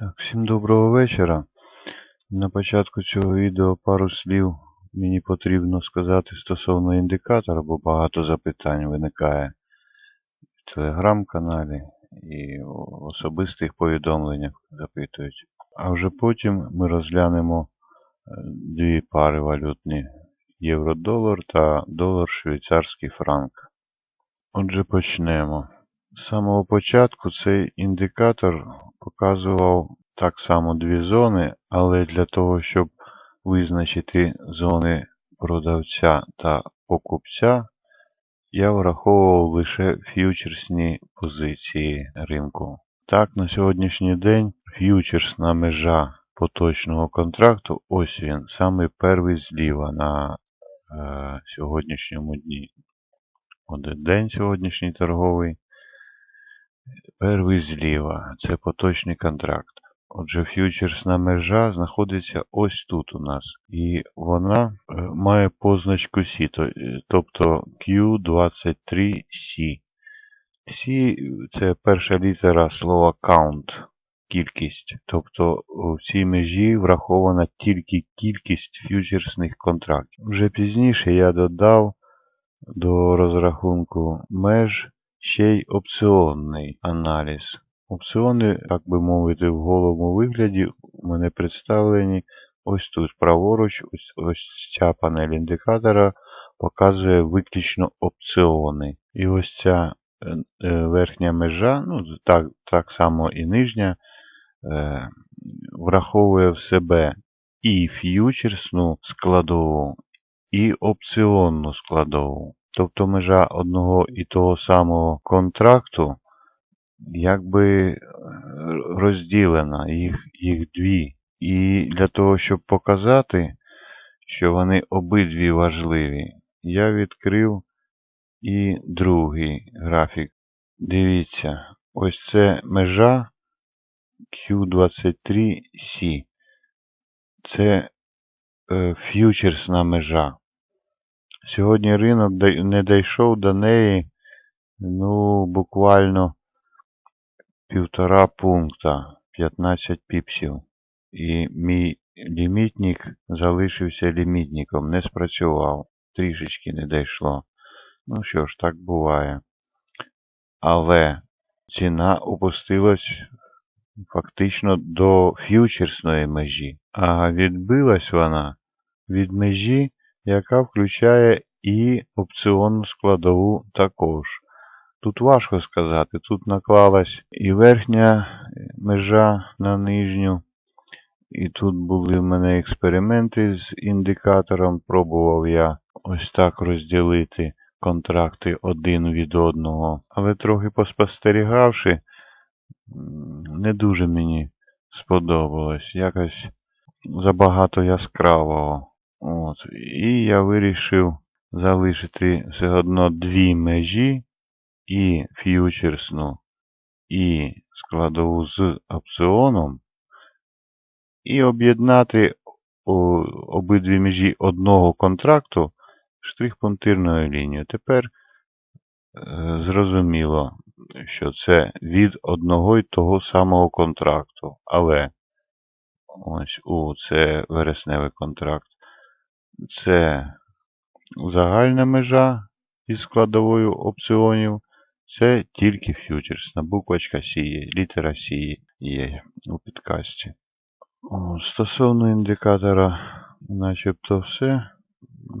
Так, всім доброго вечора. На початку цього відео пару слів мені потрібно сказати стосовно індикатора, бо багато запитань виникає в телеграм-каналі і в особистих повідомленнях запитують. А вже потім ми розглянемо е, дві пари валютні євро-долар та долар-швейцарський франк. Отже, почнемо. З самого початку цей індикатор показував так само дві зони, але для того, щоб визначити зони продавця та покупця, я враховував лише ф'ючерсні позиції ринку. Так, на сьогоднішній день ф'ючерсна межа поточного контракту, ось він, саме перший зліва на е, сьогоднішньому дні. Один день сьогоднішній торговий. Перший зліва це поточний контракт. Отже, ф'ючерсна межа знаходиться ось тут у нас. І вона е, має позначку то- е, тобто Q23C. Сі це перша літера слова count, кількість. Тобто в цій межі врахована тільки кількість ф'ючерсних контрактів. Вже пізніше я додав до розрахунку меж ще й опціонний аналіз. Опціони, так би мовити, в голому вигляді у мене представлені ось тут праворуч, ось, ось ця панель індикатора показує виключно опціони. І ось ця е, е, верхня межа, ну так, так само і нижня, е, враховує в себе і ф'ючерсну складову, і опціонну складову. Тобто межа одного і того самого контракту якби е, розділена, їх, їх дві. І для того, щоб показати, що вони обидві важливі, я відкрив і другий графік. Дивіться, ось це межа Q23C. Це е, ф'ючерсна межа. Сьогодні ринок не дійшов до неї, ну, буквально півтора пункта, 15 піпсів. І мій лімітник залишився лімітником, не спрацював, трішечки не дійшло. Ну що ж, так буває. Але ціна опустилась фактично до ф'ючерсної межі, а відбилась вона від межі, яка включає і опціонну складову також. Тут важко сказати, тут наклалась і верхня межа на нижню, і тут були в мене експерименти з індикатором, пробував я ось так розділити контракти один від одного. Але трохи поспостерігавши, не дуже мені сподобалось. Якось забагато яскравого. От. І я вирішив залишити все одно дві межі і ф'ючерсну, і складову з опціоном, і об'єднати обидві межі одного контракту штрих-пунктирною лінією. Тепер е, зрозуміло, що це від одного й того самого контракту. Але ось у це вересневий контракт. Це загальна межа із складовою опціонів. Це тільки ф'ючерсна. Буквочка Сі літера Сі є у підкасті. Стосовно індикатора, начебто все.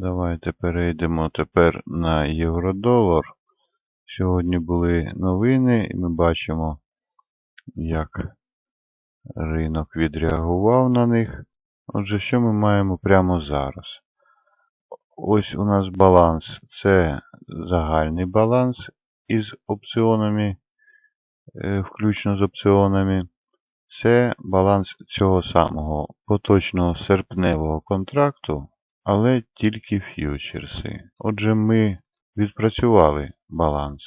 Давайте перейдемо тепер на євро-долар. Сьогодні були новини, і ми бачимо, як ринок відреагував на них. Отже, що ми маємо прямо зараз? Ось у нас баланс. Це загальний баланс із опціонами, е, включно з опціонами. Це баланс цього самого поточного серпневого контракту, але тільки ф'ючерси. Отже, ми відпрацювали баланс.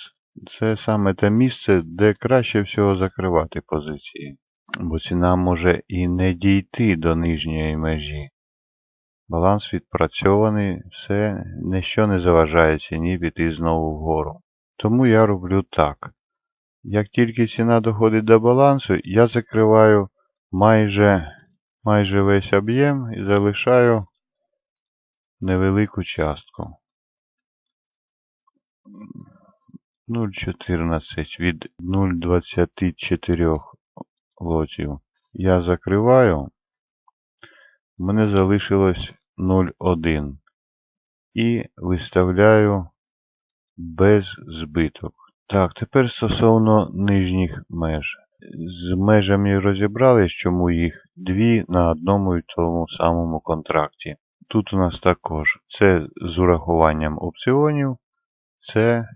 Це саме те місце, де краще всього закривати позиції, бо ціна може і не дійти до нижньої межі. Баланс відпрацьований, все, ніщо не заважає ціні піти знову вгору. Тому я роблю так. Як тільки ціна доходить до балансу, я закриваю майже, майже весь об'єм і залишаю невелику частку. 0,14 від 0,24 лотів. Я закриваю. Мене залишилось 0,1. І виставляю без збиток. Так, тепер стосовно нижніх меж. З межами розібрались, чому їх дві на одному і тому самому контракті. Тут у нас також це з урахуванням опціонів, це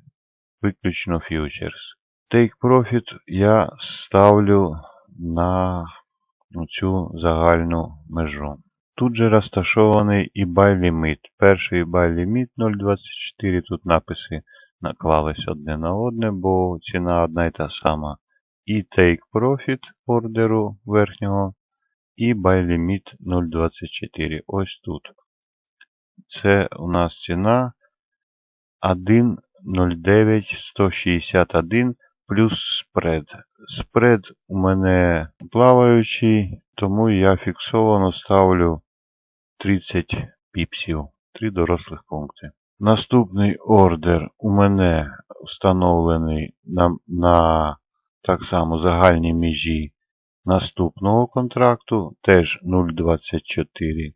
виключно фьючерс. Take Profit я ставлю на цю загальну межу. Тут же розташований і limit. Перший limit 0.24. Тут написи наклались одне на одне, бо ціна одна і та сама. І take profit ордеру верхнього, і limit 0.24. Ось тут. Це у нас ціна 1.09.161 плюс спред. Спред у мене плаваючий, тому я фіксовано ставлю 30 піпсів, 3 дорослих пункти. Наступний ордер у мене встановлений на, на так само загальній межі наступного контракту, теж 0.24.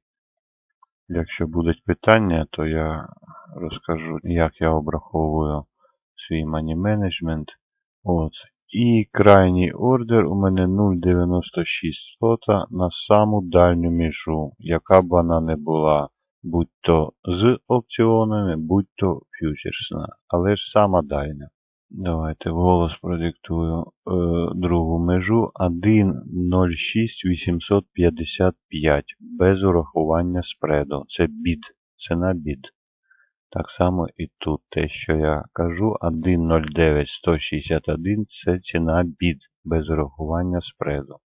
Якщо будуть питання, то я розкажу, як я обраховую свій money management. От. І крайній ордер у мене 0,96 слота на саму дальню межу, яка б вона не була, будь то з опціонами, будь то фьючерсна, але ж сама дальня. Давайте вголос продиктую е, другу межу 1.06.855 без урахування спреду. Це бід, ціна бід. Так само і тут те, що я кажу, 1.09.161 це ціна бід без урахування спреду.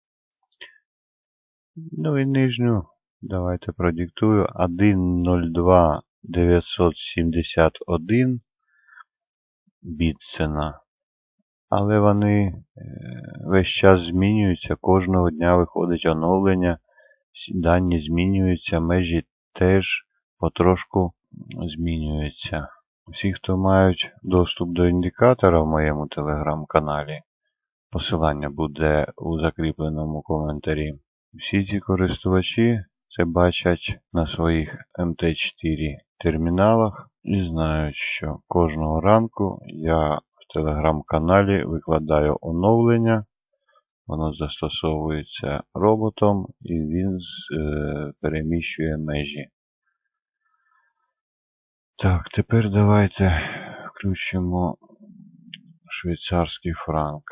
Ну і нижню давайте продиктую 1.02.971 бід ціна. Але вони е, весь час змінюються, кожного дня виходить оновлення, дані змінюються, межі теж потрошку змінюються. Всі, хто мають доступ до індикатора в моєму телеграм-каналі, посилання буде у закріпленому коментарі. Всі ці користувачі це бачать на своїх МТ4 терміналах і знають, що кожного ранку я в телеграм-каналі викладаю оновлення. Воно застосовується роботом і він е, переміщує межі. Так, тепер давайте включимо швейцарський франк.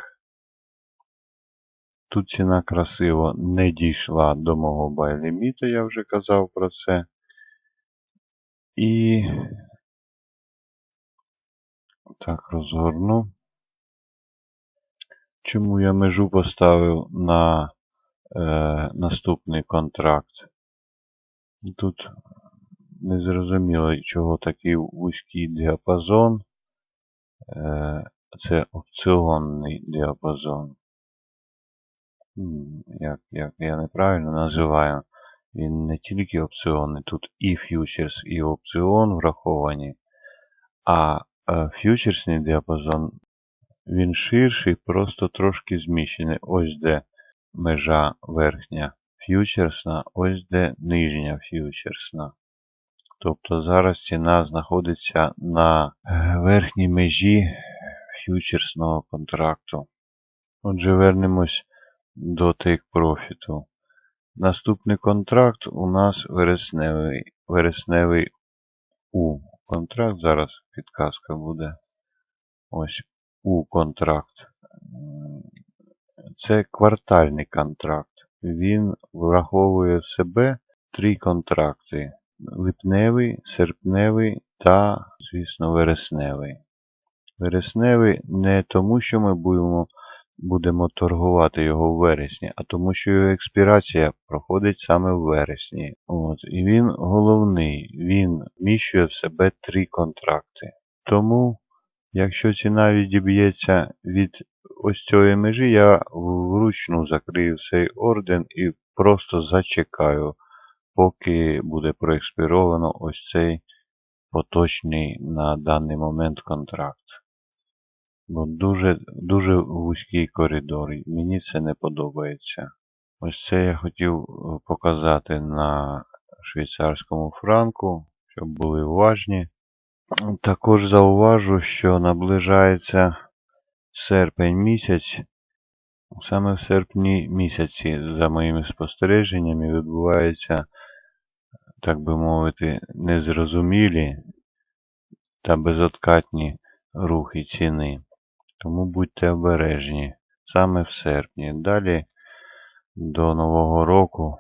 Тут ціна красиво не дійшла до мого байліміта, я вже казав про це. І так, розгорну. Чому я межу поставив на е, наступний контракт? Тут не зрозуміло, чого такий вузький діапазон. Е, це опціонний діапазон. Як, як я неправильно називаю, він не тільки опціонний, тут і фьючерс, і опціон враховані, а е, фьючерсний діапазон він ширший, просто трошки зміщений. Ось де межа верхня фьючерсна, ось де нижня фьючерсна. Тобто зараз ціна знаходиться на е, верхній межі фьючерсного контракту. Отже, вернемось до take профіту. Наступний контракт у нас вересневий вересневий У. Контракт. Зараз підказка буде. Ось У контракт. Це квартальний контракт. Він враховує в себе три контракти липневий, серпневий та, звісно, вересневий. Вересневий не тому, що ми будемо будемо торгувати його в вересні, а тому, що його експірація проходить саме в вересні. От. І він головний, він вміщує в себе три контракти. Тому Якщо ціна відіб'ється від ось цієї межі, я вручну закрию цей орден і просто зачекаю, поки буде проекспіровано ось цей поточний на даний момент контракт. Бо дуже, дуже вузький коридор. Мені це не подобається. Ось це я хотів е, показати на швейцарському франку, щоб були уважні. Також зауважу, що наближається серпень місяць. Саме в серпні місяці, за моїми спостереженнями, відбуваються, так би мовити, незрозумілі та безоткатні рухи ціни. Тому будьте обережні саме в серпні. Далі до Нового року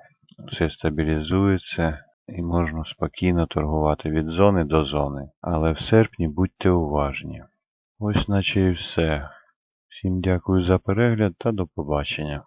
все стабілізується і можна спокійно торгувати від зони до зони. Але в серпні будьте уважні. Ось наче і все. Всім дякую за перегляд та до побачення.